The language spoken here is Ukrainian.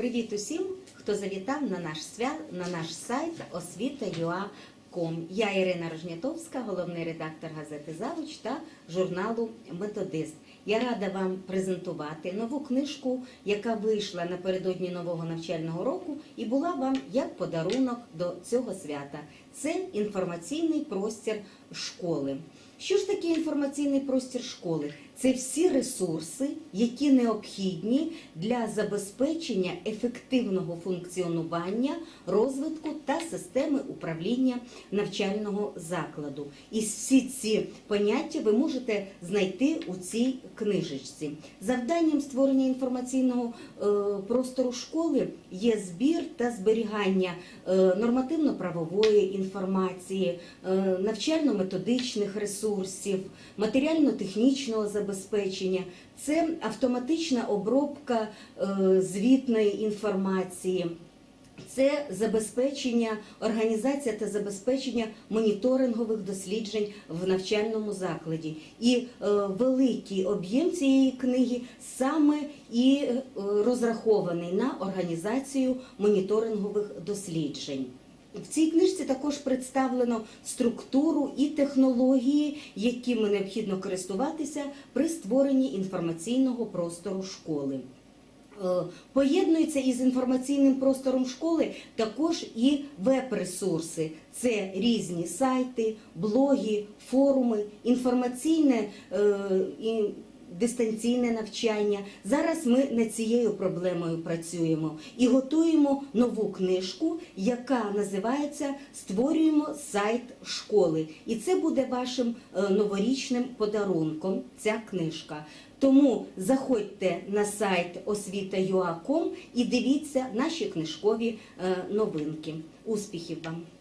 Привіт усім, хто завітав на наш свят, на наш сайт освіта.ua.com. Я Ірина Рожнятовська, головний редактор газети Завуч та журналу Методист. Я рада вам презентувати нову книжку, яка вийшла напередодні нового навчального року і була вам як подарунок до цього свята. Це інформаційний простір школи. Що ж таке інформаційний простір школи? Це всі ресурси, які необхідні для забезпечення ефективного функціонування, розвитку та системи управління навчального закладу. І всі ці поняття ви можете знайти у цій книжечці. Завданням створення інформаційного е, простору школи є збір та зберігання е, нормативно-правової інформації, е, навчально-методичних ресурсів, матеріально-технічного забезпечення. Це автоматична обробка е, звітної інформації. Це забезпечення, організація та забезпечення моніторингових досліджень в навчальному закладі. І е, великий об'єм цієї книги саме і е, розрахований на організацію моніторингових досліджень. В цій книжці також представлено структуру і технології, якими необхідно користуватися при створенні інформаційного простору школи. Е, Поєднується із інформаційним простором школи також і веб-ресурси. Це різні сайти, блоги, форуми, інформаційне е, дистанційне навчання. Зараз ми над цією проблемою працюємо і готуємо нову книжку, яка називається Створюємо сайт школи. І це буде вашим е, новорічним подарунком. Ця книжка. Тому заходьте на сайт освіта.ua.com і дивіться наші книжкові е, новинки. Успіхів вам!